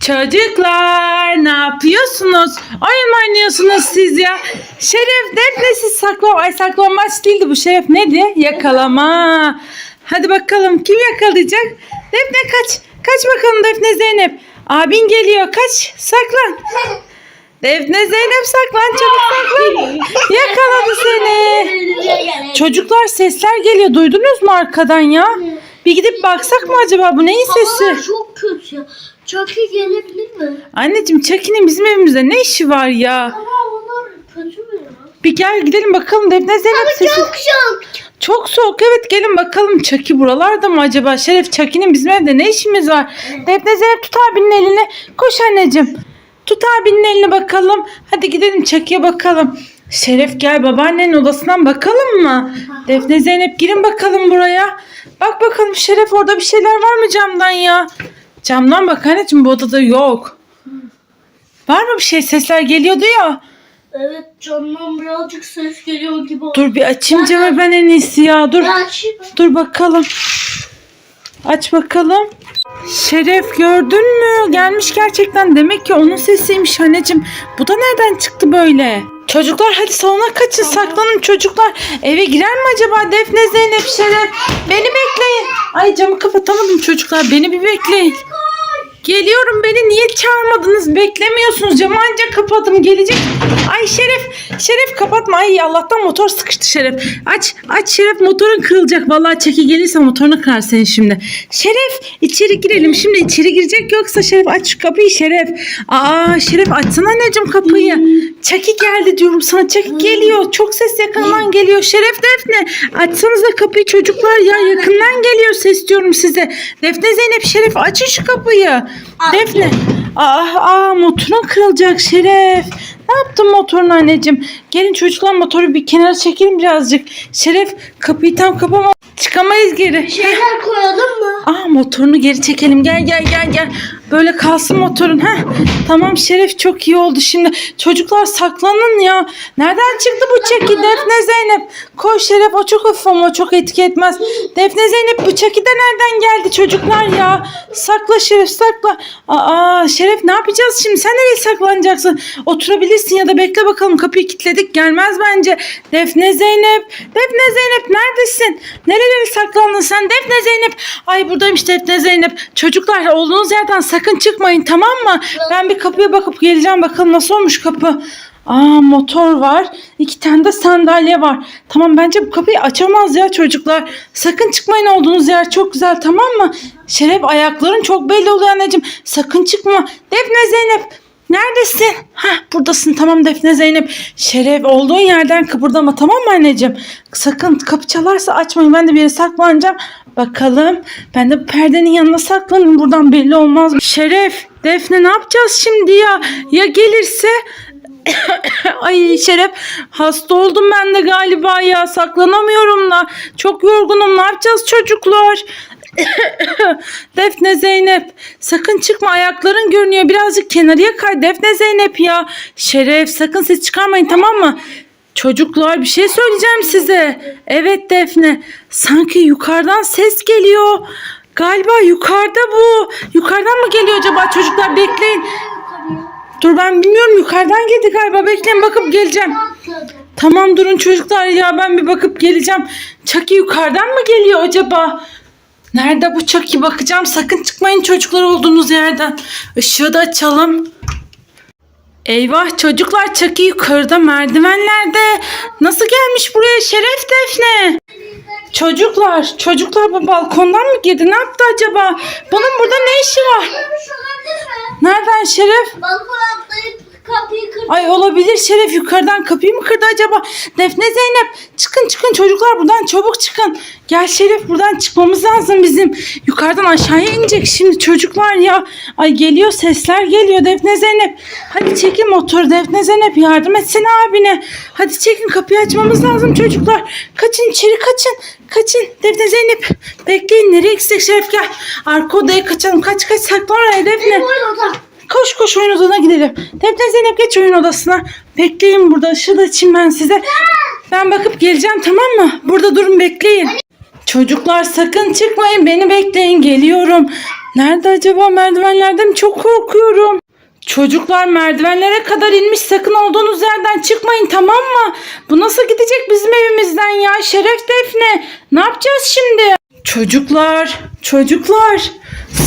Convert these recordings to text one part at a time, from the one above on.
Çocuklar ne yapıyorsunuz? Oyun mu oynuyorsunuz siz ya? Şeref Defne siz saklan ay saklanmaç değildi bu Şeref neydi? Yakalama. Hadi bakalım kim yakalayacak? Defne kaç. Kaç bakalım Defne Zeynep. Abin geliyor kaç. Saklan. Defne Zeynep saklan çabuk saklan. Yakaladı seni. Çocuklar sesler geliyor duydunuz mu arkadan ya? Bir gidip baksak mı acaba bu neyin sesi? Çok kötü ya. Chucky gelebilir mi? Anneciğim Chucky'nin bizim evimizde ne işi var ya? Ama onlar kötü mü ya? Bir gel gidelim bakalım Defne Zeynep sesi. Çok çok. Çok soğuk evet gelin bakalım Chucky buralarda mı acaba? Şeref Chucky'nin bizim evde ne işimiz var? Defne Zeynep tut abinin elini. Koş anneciğim. Tut abinin elini bakalım. Hadi gidelim Chucky'ye bakalım. Şeref gel babaannenin odasından bakalım mı? Defne Zeynep girin bakalım buraya. Bak bakalım Şeref orada bir şeyler var mı camdan ya? Camdan bak anneciğim bu odada yok. Var mı bir şey sesler geliyordu ya. Evet camdan birazcık ses geliyor gibi oldu. Dur bir açayım camı ben en iyisi ya. Dur. Dur bakalım. Aç bakalım. Şeref gördün mü? Gelmiş gerçekten. Demek ki onun sesiymiş anneciğim. Bu da nereden çıktı böyle? Çocuklar hadi salona kaçın saklanın çocuklar. Eve girer mi acaba Defne Zeynep Şeref? Beni bekleyin. Ay camı kapatamadım çocuklar. Beni bir bekleyin. Geliyorum beni niye çağırmadınız? Beklemiyorsunuz. Camı anca kapadım. Gelecek. Ay Şeref. Şeref kapatma. Ay Allah'tan motor sıkıştı Şeref. Aç. Aç Şeref motorun kırılacak. Vallahi çeki gelirse motorunu kırar senin şimdi. Şeref içeri girelim. Şimdi içeri girecek yoksa Şeref aç şu kapıyı Şeref. Aa Şeref açsana anneciğim kapıyı. Çeki geldi diyorum sana. Çeki geliyor. Çok ses yakından geliyor. Şeref Defne. Açsanıza kapıyı çocuklar ya. Yakından geliyor ses diyorum size. Defne Zeynep Şeref açın şu kapıyı. Defne. Aa, aa motorun kırılacak Şeref. Ne yaptın motorun anneciğim? Gelin çocuklar motoru bir kenara çekelim birazcık. Şeref kapıyı tam kapama. Çıkamayız geri. Şeyler koyalım mı? Aa motorunu geri çekelim. Gel gel gel gel. Böyle kalsın motorun. ha. Tamam Şeref çok iyi oldu şimdi. Çocuklar saklanın ya. Nereden çıktı bu çeki Defne Zeynep? Koy Şeref o çok hafif ama çok etki etmez. Defne Zeynep bu çeki de nereden geldi çocuklar ya? Sakla Şeref sakla. Aa Şeref ne yapacağız şimdi? Sen nereye saklanacaksın? Oturabilirsin ya da bekle bakalım. Kapıyı kilitledik. Gelmez bence. Defne Zeynep. Defne Zeynep neredesin? Nerelere saklandın sen? Defne Zeynep. Ay buradaymış Defne Zeynep. Çocuklar olduğunuz yerden sakın çıkmayın tamam mı? Ben bir kapıya bakıp geleceğim bakalım nasıl olmuş kapı. Aa motor var. İki tane de sandalye var. Tamam bence bu kapıyı açamaz ya çocuklar. Sakın çıkmayın olduğunuz yer çok güzel tamam mı? Şeref ayakların çok belli oluyor anneciğim. Sakın çıkma. Defne Zeynep Neredesin? Hah buradasın tamam Defne Zeynep. Şeref olduğun yerden kıpırdama tamam mı anneciğim? Sakın kapı çalarsa açmayın ben de bir yere saklanacağım. Bakalım ben de perdenin yanına saklanayım buradan belli olmaz. Şeref Defne ne yapacağız şimdi ya? Ya gelirse? Ay Şeref hasta oldum ben de galiba ya saklanamıyorum da. Çok yorgunum ne yapacağız çocuklar? Defne Zeynep sakın çıkma ayakların görünüyor. Birazcık kenarıya kay Defne Zeynep ya. Şeref sakın ses çıkarmayın tamam mı? Çocuklar bir şey söyleyeceğim size. Evet Defne sanki yukarıdan ses geliyor. Galiba yukarıda bu. Yukarıdan mı geliyor acaba? Çocuklar bekleyin. Dur ben bilmiyorum. Yukarıdan geldi galiba. Bekleyin bakıp geleceğim. Tamam durun çocuklar ya. Ben bir bakıp geleceğim. Çaki yukarıdan mı geliyor acaba? Nerede bu Çaki bakacağım. Sakın çıkmayın çocuklar olduğunuz yerden. Işığı da açalım. Eyvah çocuklar Çaki yukarıda merdivenlerde. Nasıl gelmiş buraya Şeref Defne? Çocuklar, çocuklar bu balkondan mı girdi? Ne yaptı acaba? Bunun burada ne işi var? Mi? Nereden Şeref? Balkona atlayıp kapıyı kırmış. Ay olabilir Şeref yukarıdan kapıyı mı kırdı acaba? Defne Zeynep çıkın çıkın çocuklar buradan çabuk çıkın. Gel Şeref buradan çıkmamız lazım bizim. Yukarıdan aşağıya inecek şimdi çocuklar ya. Ay geliyor sesler geliyor Defne Zeynep. Hadi çekin motoru Defne Zeynep yardım etsene abine. Hadi çekin kapıyı açmamız lazım çocuklar. Kaçın içeri kaçın. Kaçın Defne Zeynep. Bekleyin nereye gitsek Şeref gel. Arka odaya kaçalım. Kaç kaç saklan oraya Defne. Oda. Koş oyun odana gidelim. Defne Zeynep geç oyun odasına. Bekleyin burada ışığı da açayım ben size. Ben bakıp geleceğim tamam mı? Burada durun bekleyin. Çocuklar sakın çıkmayın beni bekleyin geliyorum. Nerede acaba merdivenlerde mi? Çok korkuyorum. Çocuklar merdivenlere kadar inmiş sakın olduğunuz yerden çıkmayın tamam mı? Bu nasıl gidecek bizim evimizden ya? Şeref Defne ne yapacağız şimdi? Çocuklar, çocuklar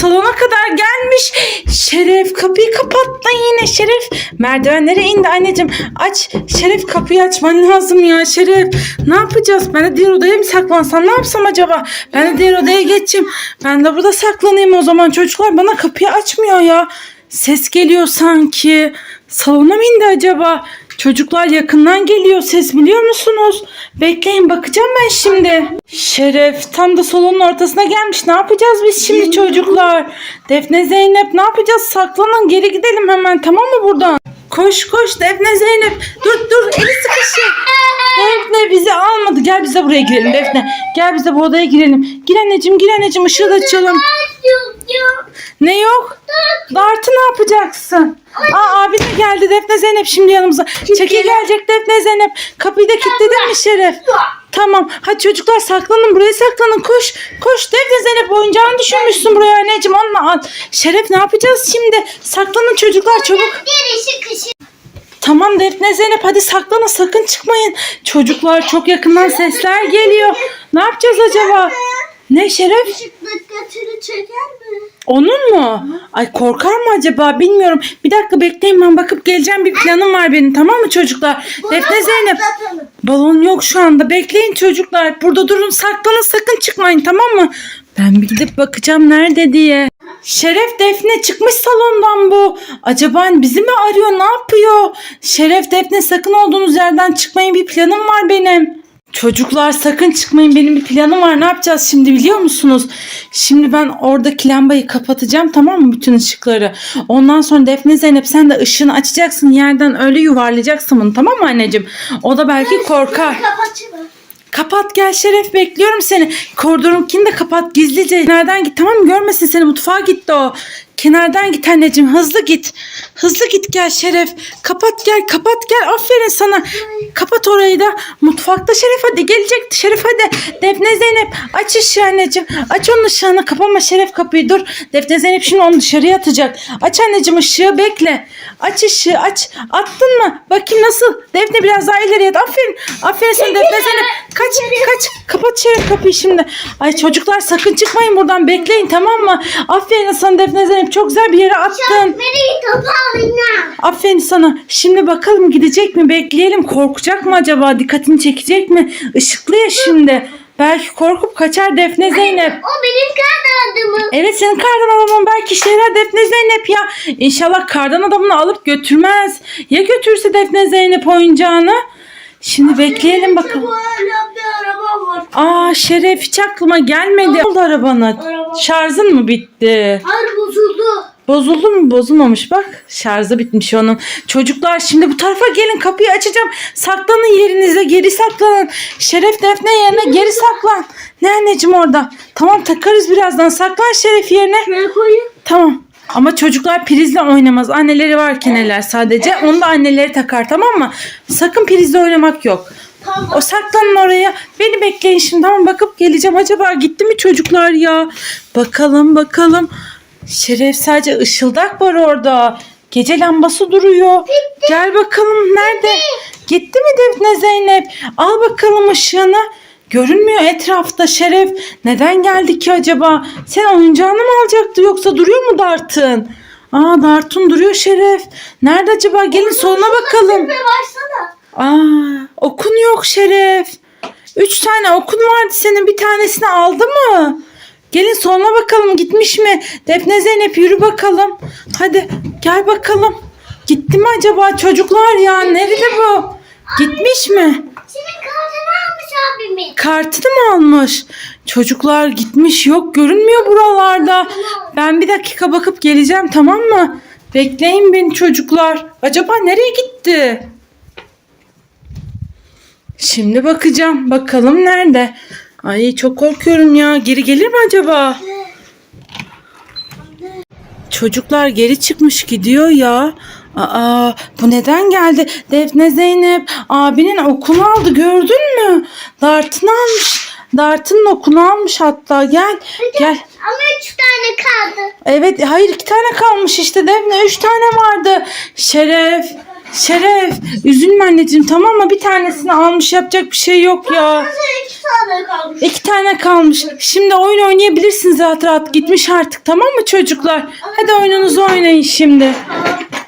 salona kadar gelmiş. Şeref kapıyı kapattı yine Şeref. Merdivenlere indi anneciğim. Aç Şeref kapıyı açman lazım ya Şeref. Ne yapacağız? Ben de diğer odaya mı saklansam? Ne yapsam acaba? Ben de diğer odaya geçeyim. Ben de burada saklanayım o zaman. Çocuklar bana kapıyı açmıyor ya. Ses geliyor sanki. Salona mı indi acaba? Çocuklar yakından geliyor ses biliyor musunuz? Bekleyin bakacağım ben şimdi. Şeref tam da salonun ortasına gelmiş. Ne yapacağız biz şimdi çocuklar? Defne Zeynep ne yapacağız? Saklanın geri gidelim hemen tamam mı buradan? Koş koş Defne Zeynep. Dur dur eli sıkışır. Defne bizi almadı. Gel bize buraya girelim Defne. Gel bize bu odaya girelim. Gir anneciğim gir anneciğim ışığı da açalım. Ne yok? Dartı ne yapacaksın? Aa abi de geldi Defne Zeynep şimdi yanımıza. Çeki gelecek Defne Zeynep. Kapıyı da kilitledin mi Şeref? Tamam. Hadi çocuklar saklanın buraya saklanın. Koş. Koş Defne Zeynep oyuncağını düşürmüşsün buraya anneciğim. Onunla al. Şeref ne yapacağız şimdi? Saklanın çocuklar çabuk. Tamam Defne Zeynep hadi saklanın sakın çıkmayın. Çocuklar çok yakından sesler geliyor. Ne yapacağız acaba? Ne Şeref? Işık dikkatini çeker mi? Onun mu? Ay korkar mı acaba bilmiyorum. Bir dakika bekleyin ben bakıp geleceğim bir planım var benim tamam mı çocuklar? Defne Zeynep Patlatalım. balon yok şu anda bekleyin çocuklar. Burada durun saklanın sakın çıkmayın tamam mı? Ben bir gidip bakacağım nerede diye. Şeref Defne çıkmış salondan bu. Acaba bizi mi arıyor ne yapıyor? Şeref Defne sakın olduğunuz yerden çıkmayın bir planım var benim. Çocuklar sakın çıkmayın benim bir planım var. Ne yapacağız şimdi biliyor musunuz? Şimdi ben oradaki lambayı kapatacağım tamam mı bütün ışıkları. Ondan sonra Defne Zeynep sen de ışığını açacaksın yerden öyle yuvarlayacaksın bunu tamam mı anneciğim? O da belki korkar. Kapatayım. Kapat gel Şeref bekliyorum seni. Koridorunkini de kapat gizlice. Kenardan git tamam mı? Görmesin seni mutfağa gitti o. Kenardan git anneciğim hızlı git. Hızlı git gel Şeref. Kapat gel kapat gel aferin sana. Kapat orayı da. Mutfakta Şeref hadi gelecek. Şeref hadi. Defne Zeynep aç ışığı anneciğim. Aç onun ışığını kapama Şeref kapıyı dur. Defne Zeynep şimdi onu dışarıya atacak. Aç anneciğim ışığı bekle. Aç ışığı aç. Attın mı? Bakayım nasıl? Defne biraz daha ileriye at. Aferin. Aferin sana Defne Zeynep. Kaç kaç. Kapat Şeref kapıyı şimdi. Ay çocuklar sakın çıkmayın buradan. Bekleyin tamam mı? Aferin sana Defne Zeynep. Çok güzel bir yere attın. Kapağına. Aferin sana. Şimdi bakalım gidecek mi? Bekleyelim. Korkacak mı acaba? Dikkatini çekecek mi? Işıklı ya şimdi. Belki korkup kaçar Defne Zeynep. O benim kartım. Evet senin kardan adamın belki şeyler Defne Zeynep ya. İnşallah kardan adamını alıp götürmez. Ya götürse Defne Zeynep oyuncağını? Şimdi bekleyelim bakalım. Araba var. Aa Şeref hiç aklıma gelmedi. Ne oldu arabana? Araba. Şarjın mı bitti? Hayır bozuldu. Bozuldu mu? Bozulmamış bak. Şarjı bitmiş onun. Çocuklar şimdi bu tarafa gelin kapıyı açacağım. Saklanın yerinize geri saklanın. Şeref Defne yerine geri saklan. Ne anneciğim orada? Tamam takarız birazdan. Saklan Şeref yerine. Ne koyayım? Tamam. Ama çocuklar prizle oynamaz. Anneleri varken eller sadece. Onu da anneleri takar tamam mı? Sakın prizle oynamak yok. Tamam. O saklanın oraya. Beni bekleyin şimdi tamam bakıp geleceğim. Acaba gitti mi çocuklar ya? Bakalım bakalım. Şeref sadece ışıldak var orada. Gece lambası duruyor. Gel bakalım nerede? Gitti mi Defne Zeynep? Al bakalım ışığını. Görünmüyor etrafta Şeref. Neden geldi ki acaba? Sen oyuncağını mı alacaktı yoksa duruyor mu Dart'ın? Aa Dart'ın duruyor Şeref. Nerede acaba? Gelin soluna bakalım. Ve başsana. Aa, okun yok Şeref. Üç tane okun vardı senin bir tanesini aldı mı? Gelin sonuna bakalım gitmiş mi? Defne Zeynep yürü bakalım. Hadi gel bakalım. Gitti mi acaba çocuklar ya? Nerede bu? Gitmiş mi? Senin kartını almış abimin. Kartını mı almış? Çocuklar gitmiş yok görünmüyor buralarda. Ben bir dakika bakıp geleceğim tamam mı? Bekleyin beni çocuklar. Acaba nereye gitti? Şimdi bakacağım. Bakalım nerede? Ay çok korkuyorum ya. Geri gelir mi acaba? Çocuklar geri çıkmış gidiyor ya. Aa, bu neden geldi? Defne Zeynep abinin okunu aldı gördün mü? Dartını almış. Dart'ın okunu almış hatta. Gel. Gel. Ama üç tane kaldı. Evet hayır iki tane kalmış işte Defne. Üç tane vardı. Şeref. Şeref. Üzülme anneciğim tamam mı? Bir tanesini almış yapacak bir şey yok ya. İki tane kalmış? İki tane kalmış. Şimdi oyun oynayabilirsiniz rahat rahat. Gitmiş artık tamam mı çocuklar? Hadi oyununuzu oynayın şimdi.